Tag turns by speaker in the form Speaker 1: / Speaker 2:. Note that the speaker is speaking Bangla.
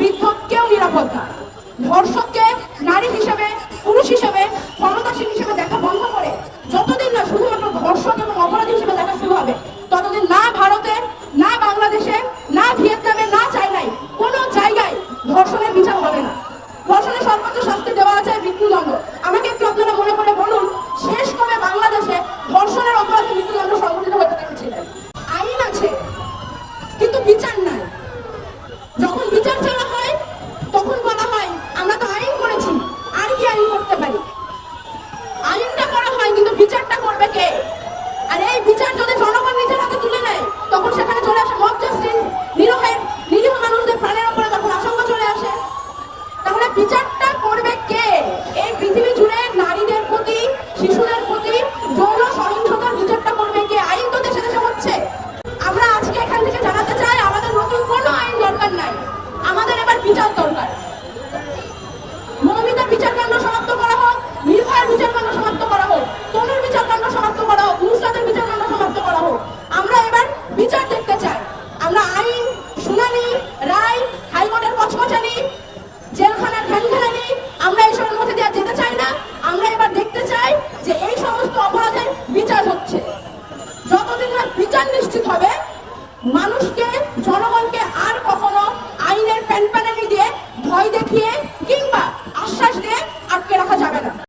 Speaker 1: বৃদ্ধ কেউ ধর্ষককে নারী হিসেবে, পুরুষ হিসেবে, ক্ষমতাসীন হিসেবে দেখা বন্ধ করে যতদিন না শুধুমাত্র ধর্ষক এবং অপরাধী হিসেবে দেখা শুরু হবে, ততদিন না ভারতে, না বাংলাদেশে, না ভিয়েতনামে, না চাইনায় কোনো জায়গায় ধর্ষণের বিচার হবে না। ধর্ষণের সর্বোচ্চ শাস্তি দেওয়া আছে মৃত্যুদণ্ড। আমাকে একটু আপনারা মনে করে বলুন, শেষ কবে বাংলাদেশে ধর্ষণের অপরাধে মৃত্যুদণ্ড সংঘটিত হতে দেখেছিলেন আইন আছে, কিন্তু বিচার নাই। যখন আর এই বিচার যদি জনগণ নিজের হাতে তুলে নেয়, তখন সেখানে চলে আসে মব জাস্টিস নিরহের নিরীহ মানুষদের প্রাণের উপরে তখন আশঙ্কা চলে আসে, তাহলে বিচারটা করবে কে? এই পৃথিবী জুড়ে নারীদের প্রতি, শিশুদের প্রতি যৌন সহিংসতার বিচারটা করবে কে? আইন তো দেশে দেশে হচ্ছে। আমরা আজকে এখান থেকে জানাতে চাই, আমাদের নতুন কোনো আইন দরকার নাই। আমাদের এবার বিচার দরকার। যেতে চাই না, আমরা এবার দেখতে চাই যে এই সমস্ত অপরাধের বিচার হচ্ছে। যতদিন বিচার নিশ্চিত হবে, মানুষকে, জনগণকে